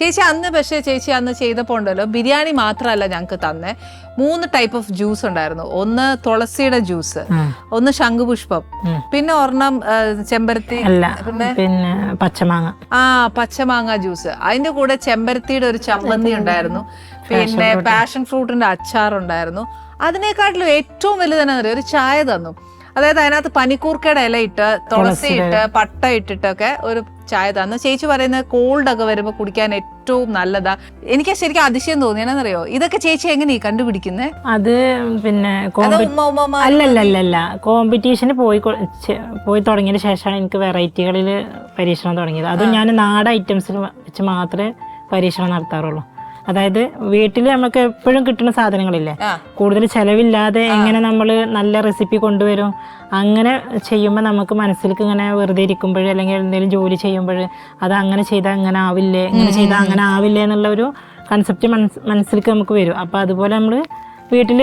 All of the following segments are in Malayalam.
ചേച്ചി അന്ന് പക്ഷേ ചേച്ചി അന്ന് ചെയ്തപ്പോൾ ഉണ്ടല്ലോ ബിരിയാണി മാത്രമല്ല ഞങ്ങൾക്ക് തന്നെ. മൂന്ന് ടൈപ്പ് ഓഫ് ജ്യൂസ് ഉണ്ടായിരുന്നു. ഒന്ന് തുളസിയുടെ ജ്യൂസ് ഒന്ന് ശംഖുപുഷ്പം പിന്നെ ഒരെണ്ണം ചെമ്പരത്തി പിന്നെ പച്ചമാങ്ങ. ആ പച്ചമാങ്ങ ജ്യൂസ് അതിന്റെ കൂടെ ചെമ്പരത്തിയുടെ ഒരു ചമ്മന്തി ഉണ്ടായിരുന്നു. പിന്നെ പാഷൻ ഫ്രൂട്ടിന്റെ അച്ചാർ ഉണ്ടായിരുന്നു അതിനേക്കാട്ടിലും ഏറ്റവും വലുതെന്നാ തന്നെ ഒരു ചായ തന്നു. അതായത് അതിനകത്ത് പനിക്കൂർക്കയുടെ ഇല ഇട്ട് തുളസി ഇട്ട് പട്ട ഇട്ടിട്ടൊക്കെ ഒരു ചായ തന്നു ചേച്ചി പറയുന്നത് കോൾഡ് ഒക്കെ വരുമ്പോൾ കുടിക്കാൻ ഏറ്റവും നല്ലതാ. എനിക്ക് ശരിക്കും അതിശയം തോന്നിയെന്നറിയോ ഇതൊക്കെ ചേച്ചി എങ്ങനെയാ കണ്ടുപിടിക്കുന്നേ? അത് പിന്നെ അല്ലല്ലല്ല കോമ്പറ്റീഷന് പോയി പോയി തുടങ്ങിയ ശേഷമാണ് എനിക്ക് വെറൈറ്റികളിൽ പരീക്ഷണം തുടങ്ങിയത്. അതും ഞാൻ നാടൻ ഐറ്റംസിൽ വെച്ച് മാത്രമേ പരീക്ഷണം നടത്താറുള്ളൂ. അതായത് വീട്ടിൽ നമുക്ക് എപ്പോഴും കിട്ടുന്ന സാധനങ്ങളില്ലേ? കൂടുതൽ ചെലവില്ലാതെ എങ്ങനെ നമ്മൾ നല്ല റെസിപ്പി കൊണ്ടുവരും. അങ്ങനെ ചെയ്യുമ്പോൾ നമുക്ക് മനസ്സിലേക്ക് ഇങ്ങനെ വെറുതെ ഇരിക്കുമ്പോൾ അല്ലെങ്കിൽ എന്തെങ്കിലും ജോലി ചെയ്യുമ്പോൾ അത് അങ്ങനെ ചെയ്താൽ അങ്ങനെ ആവില്ലേ? ഇങ്ങനെ ചെയ്താൽ അങ്ങനെ ആവില്ലേ എന്നുള്ള ഒരു കൺസെപ്റ്റ് മനസ് മനസ്സിലേക്ക് നമുക്ക് വരും. അപ്പോൾ അതുപോലെ നമ്മൾ വീട്ടിൽ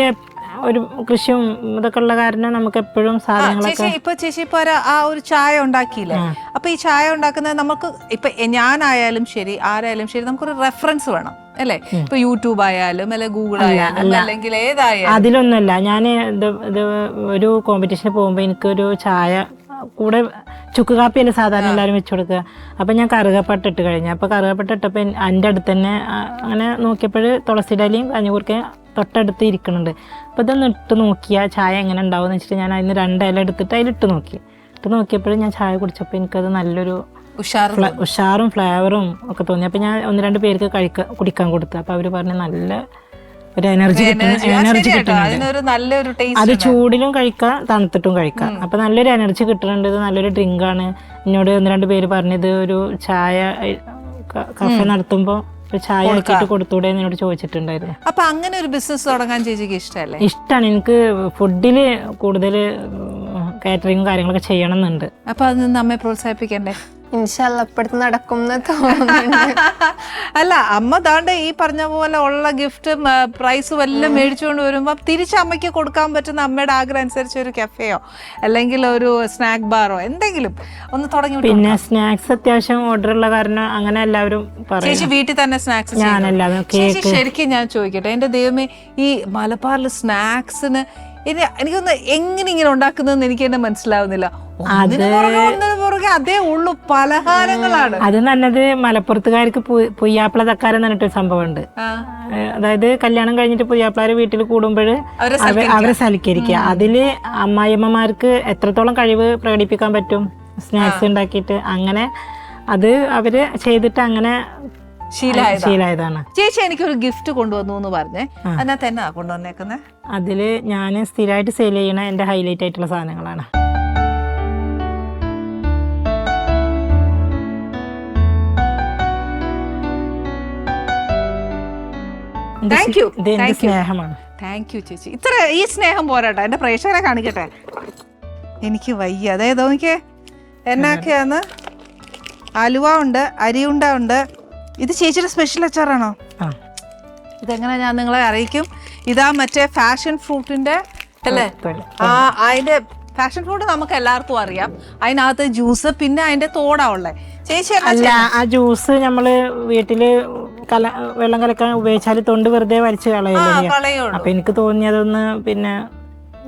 ഒരു കൃഷിയും ഇതൊക്കെ ഉള്ള കാരണം നമുക്ക് എപ്പോഴും സാധനങ്ങളൊക്കെ ഇപ്പൊ ചേച്ചി ഇപ്പൊ ആ ഒരു ചായ ഉണ്ടാക്കിയില്ലേ? അപ്പൊ ഈ ചായ ഉണ്ടാക്കുന്നത് നമുക്ക് ഇപ്പൊ ഞാനായാലും ശരി ആരായാലും ശരി നമുക്കൊരു റെഫറൻസ് വേണം. അല്ലേ? ഇപ്പൊ യൂട്യൂബ് ആയാലും അല്ലെ ഗൂഗിൾ ആയാലും അല്ലെങ്കിൽ ഏതായാലും. അതിലൊന്നുമല്ല. ഞാൻ ഇത് ഒരു കോമ്പറ്റീഷന് പോകുമ്പോൾ എനിക്കൊരു ചായ കൂടെ ചുക്ക് കാപ്പിയല്ലേ സാധാരണ എല്ലാവരും വെച്ചു കൊടുക്കുക. അപ്പം ഞാൻ കറുകപ്പട്ട ഇട്ട് കഴിഞ്ഞു. അപ്പോൾ കറുകപ്പട്ട ഇട്ടപ്പോൾ എന്റെ അടുത്ത് തന്നെ അങ്ങനെ നോക്കിയപ്പോൾ തുളസിയുടെ ഇലയും കഞ്ഞിക്കൂർക്കയും തൊട്ടടുത്ത് ഇരിക്കുന്നുണ്ട്. അപ്പോൾ ഇതൊന്ന് ഇട്ട് നോക്കിയാൽ ചായ എങ്ങനെ ഉണ്ടാവും എന്ന് വെച്ചിട്ട് ഞാൻ അതിന് രണ്ട് ഇല എടുത്തിട്ട് അതിലിട്ട് നോക്കി. ഇട്ട് നോക്കിയപ്പോഴും ഞാൻ ചായ കുടിച്ചപ്പോൾ എനിക്കത് നല്ലൊരു ഉഷാറും ഫ്ലേവറും ഒക്കെ തോന്നി. അപ്പൊ ഞാൻ ഒന്ന് രണ്ട് പേർക്ക് കഴിക്ക കുടിക്കാൻ കൊടുത്തു. അപ്പോൾ അവർ പറഞ്ഞു നല്ല ഒരു എനർജി കിട്ടുന്ന എനർജി കിട്ടുന്നുണ്ട്. അത് ചൂടിലും കഴിക്കാം തണുത്തിട്ടും കഴിക്കാം. അപ്പൊ നല്ലൊരു എനർജി കിട്ടുന്നുണ്ട്. ഇത് നല്ലൊരു ഡ്രിങ്ക് ആണ്. എന്നോട് ഒന്ന് രണ്ട് പേര് പറഞ്ഞത് ഒരു ചായ കഫെ നടത്തുമ്പോ ഒരു ചായ ആക്കിയിട്ട് കൊടുത്തൂടെ എന്ന് എന്നോട് ചോദിച്ചിട്ടുണ്ടായിരുന്നു. അപ്പൊ അങ്ങനെ ഒരു ബിസിനസ് തുടങ്ങാൻ ചേച്ചിക്ക് ഇഷ്ടമല്ലേ ഇഷ്ടമാണ് എനിക്ക് ഫുഡിൽ കൂടുതൽ കാറ്ററിംഗും കാര്യങ്ങളൊക്കെ ചെയ്യണം എന്നുണ്ട്. അപ്പൊ അത് നമ്മെ പ്രോത്സാഹിപ്പിക്കണ്ടേ? ഇൻഷല്ല ഇപ്പടുത്ത് നടക്കും അല്ല അമ്മ താണ്ട ഈ പറഞ്ഞ പോലെ ഉള്ള ഗിഫ്റ്റും പ്രൈസും എല്ലാം മേടിച്ചുകൊണ്ട് വരുമ്പോൾ തിരിച്ച് അമ്മയ്ക്ക് കൊടുക്കാൻ പറ്റുന്ന അമ്മയുടെ ആഗ്രഹം അനുസരിച്ച് ഒരു കഫേയോ അല്ലെങ്കിൽ ഒരു സ്നാക്ക് ബാറോ എന്തെങ്കിലും ഒന്ന് തുടങ്ങി പിന്നെ സ്നാക്സ് അത്യാവശ്യം ഓർഡർ ഉള്ള കാരണം അങ്ങനെ എല്ലാവരും ചേച്ചി വീട്ടിൽ തന്നെ സ്നാക്സ് ചേച്ചി ശരിക്കും ഞാൻ ചോദിക്കട്ടെ എന്റെ ദൈവമേ ഈ മലബാറിൽ സ്നാക്സിന് എനിക്കൊന്ന് എങ്ങനെ ഇങ്ങനെ ഉണ്ടാക്കുന്നതെന്ന് എനിക്ക് തന്നെ മനസ്സിലാവുന്നില്ല. ഒന്നിന് പുറകെ അതേ ഉള്ളൂ പലഹാരങ്ങളാണ്. അത് നല്ലത് മലപ്പുറത്തുകാർക്ക് പുയ്യാപ്പിള തക്കാരം എന്ന് പറഞ്ഞിട്ടൊരു സംഭവമുണ്ട്. അതായത് കല്യാണം കഴിഞ്ഞിട്ട് പുയ്യാപ്പിളാരെ വീട്ടിൽ കൂടുമ്പോൾ അവരെ സൽക്കരിക്കുക അതിൽ അമ്മായിയമ്മമാർക്ക് എത്രത്തോളം കഴിവ് പ്രകടിപ്പിക്കാൻ പറ്റും സ്നാക്സ് ഉണ്ടാക്കിയിട്ട് അങ്ങനെ അത് അവർ ചെയ്തിട്ട് അങ്ങനെ ചേച്ചി ശീലായതാണ്. ഒരു എനിക്കൊരു ഗിഫ്റ്റ് കൊണ്ടുവന്നു എന്ന് പറഞ്ഞേ. അതിനകത്ത് എന്നാ കൊണ്ടുവന്നേക്കുന്നത് അതിൽ ഞാൻ സ്ഥിരമായിട്ട് സെയിൽ ചെയ്യണ എന്റെ ഹൈലൈറ്റ് ആയിട്ടുള്ള സാധനങ്ങളാണ്. Thank you. സ്നേഹമാണ്. താങ്ക് യു ചേച്ചി. ഇത്ര ഈ സ്നേഹം പോരാട്ടോ. എന്റെ പ്രേക്ഷകരെ കാണിക്കട്ടെ. എനിക്ക് വയ്യ. അതായത് നോക്കിയേ എന്നൊക്കെയാന്ന്? അലുവ ഉണ്ട് അരിയുണ്ട ഉണ്ട്. ഇത് ചേച്ചിയുടെ സ്പെഷ്യൽ അച്ചാറാണോ? ഇതെങ്ങനെ ഞാൻ നിങ്ങളെ അറിയിക്കും? ഇതാ മറ്റേ ഫാഷൻ ഫ്രൂട്ടിന്റെ അല്ലേ. ആ അതിന്റെ ഫാഷൻ ഫ്രൂട്ട് നമുക്ക് എല്ലാവർക്കും അറിയാം. അതിനകത്ത് ജ്യൂസ് പിന്നെ അതിന്റെ തോടാ ഉള്ളത് ചേച്ചി അല്ല ആ ജ്യൂസ് നമ്മൾ വീട്ടിൽ കല വെള്ളം കലക്കാൻ ഉപയോഗിച്ചാൽ തൊണ്ട് വെറുതെ വലിച്ചു കളയല്ലേ അപ്പൊ എനിക്ക് തോന്നിയതൊന്ന് പിന്നെ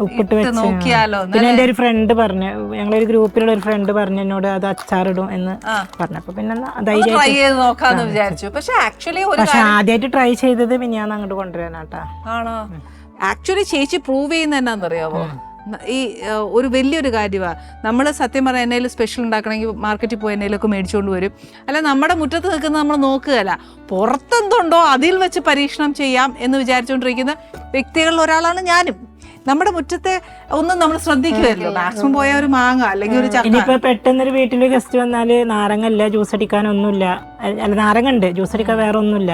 ഉപ്പിട്ട് വെച്ച്. നോക്കിയാലോ പിന്നെ എന്റെ ഒരു ഫ്രണ്ട് പറഞ്ഞു ഞങ്ങളൊരു ഗ്രൂപ്പിലുള്ള ഒരു ഫ്രണ്ട് പറഞ്ഞു എന്നോട് അത് അച്ചാറിടും എന്ന് പറഞ്ഞപ്പോ പറഞ്ഞു അപ്പൊ പിന്നെ ട്രൈ ചെയ്ത് നോക്കാന്ന് വിചാരിച്ചു. പക്ഷെ ആക്ച്വലി പക്ഷെ ആദ്യമായിട്ട് ട്രൈ ചെയ്തത് പിന്നെ ഞാൻ അങ്ങോട്ട് കൊണ്ടുവരാനാട്ടാ. ആണോ? ആക്ച്വലി ചേച്ചി പ്രൂവ് ചെയ്യുന്ന എന്നാന്നറിയാവോ ഈ ഒരു വലിയൊരു കാര്യമാണ് നമ്മൾ സത്യം പറയാൻ എന്തെങ്കിലും സ്പെഷ്യൽ ഉണ്ടാക്കണമെങ്കിൽ മാർക്കറ്റിൽ പോയി എന്തെങ്കിലുമൊക്കെ മേടിച്ചുകൊണ്ട് വരും. അല്ല നമ്മുടെ മുറ്റത്ത് നിൽക്കുന്ന നമ്മൾ നോക്കുകയല്ല. പുറത്തെന്തുണ്ടോ അതിൽ വെച്ച് പരീക്ഷണം ചെയ്യാം എന്ന് വിചാരിച്ചുകൊണ്ടിരിക്കുന്ന വ്യക്തികളിൽ ഒരാളാണ് ഞാനും. നമ്മുടെ മുറ്റത്തെ ഒന്നും നമ്മൾ ശ്രദ്ധിക്കുമല്ലോ മാക്സിമം പോയ ഒരു മാങ്ങ അല്ലെങ്കിൽ ഒരു ചക്ക. ഇനിയിപ്പോ പെട്ടെന്നൊരു വീട്ടിൽ ഗസ്റ്റ് വന്നാൽ നാരങ്ങ ഇല്ല ജ്യൂസ് അടിക്കാനൊന്നുമില്ല. അല്ല നാരങ്ങ ഉണ്ട് ജ്യൂസ് അടിക്കാൻ വേറെ ഒന്നുമില്ല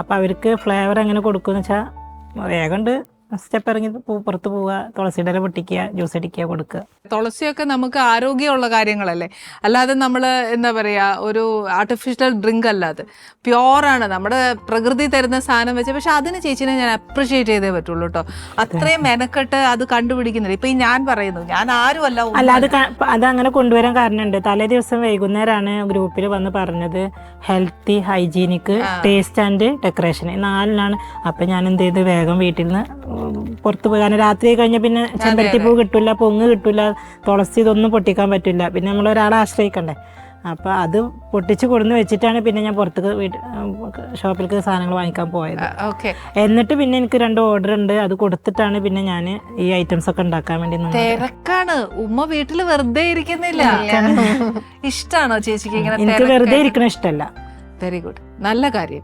അപ്പൊ അവർക്ക് ഫ്ലേവർ എങ്ങനെ കൊടുക്കുമെന്ന് വെച്ചാൽ ഉണ്ട് സ്റ്റെപ്പ് ഇറങ്ങി പുറത്തു പോവുക തുളസിയുടെ ഇല പൊട്ടിക്കുക ജ്യൂസ് അടിക്കുക കൊടുക്കുക. തുളസിയൊക്കെ നമുക്ക് ആരോഗ്യമുള്ള കാര്യങ്ങളല്ലേ? അല്ലാതെ നമ്മൾ എന്താ പറയുക ഒരു ആർട്ടിഫിഷ്യൽ ഡ്രിങ്ക് അല്ലാതെ പ്യോറാണ് നമ്മുടെ പ്രകൃതി തരുന്ന സാധനം വെച്ച് പക്ഷെ അതിന് ചേച്ചിനെ ഞാൻ അപ്രിഷിയേറ്റ് ചെയ്തേ പറ്റുള്ളൂ കേട്ടോ അത്രയും മെനക്കെട്ട് അത് കണ്ടുപിടിക്കുന്നില്ല. ഇപ്പൊ ഈ ഞാൻ പറയുന്നു ഞാൻ ആരുമല്ല അല്ല അത് അത് അങ്ങനെ കൊണ്ടുവരാൻ കാരണമുണ്ട്. തലേ ദിവസം വൈകുന്നേരമാണ് ഗ്രൂപ്പിൽ വന്ന് പറഞ്ഞത് healthy hygienic taste and decoration നാലിനാണ് അപ്പം ഞാൻ എന്ത് ചെയ്ത്? വേഗം വീട്ടിൽ നിന്ന് പുറത്ത് പോയി. കാരണം രാത്രി കഴിഞ്ഞാൽ പിന്നെ ചെമ്പരത്തി പൂ കിട്ടില്ല പൊങ്ങ് കിട്ടില്ല തുളസി ഇതൊന്നും പൊട്ടിക്കാൻ പറ്റില്ല പിന്നെ നമ്മൾ ഒരാളെ ആശ്രയിക്കണ്ടേ? അപ്പോൾ അത് പൊട്ടിച്ച് കൊടുന്ന് വെച്ചിട്ടാണ് പിന്നെ ഞാൻ പുറത്തേക്ക് വീട്ട് ഷോപ്പിലേക്ക് സാധനങ്ങൾ വാങ്ങിക്കാൻ പോയത്. ഓക്കെ. എന്നിട്ട് പിന്നെ എനിക്ക് രണ്ട് ഓർഡർ ഉണ്ട്. അത് കൊടുത്തിട്ടാണ് പിന്നെ ഞാൻ ഈ ഐറ്റംസ് ഒക്കെ ഉണ്ടാക്കാൻ വേണ്ടി തിരക്കാണ്. ഉമ്മ വീട്ടിൽ വെറുതെ ഇരിക്കുന്നില്ല. ഇഷ്ടാണോ ചേച്ചിക്ക് ഇങ്ങനെ എനിക്ക് വെറുതെ ഇരിക്കണ ഇഷ്ടമല്ല വെരി ഗുഡ് നല്ല കാര്യം.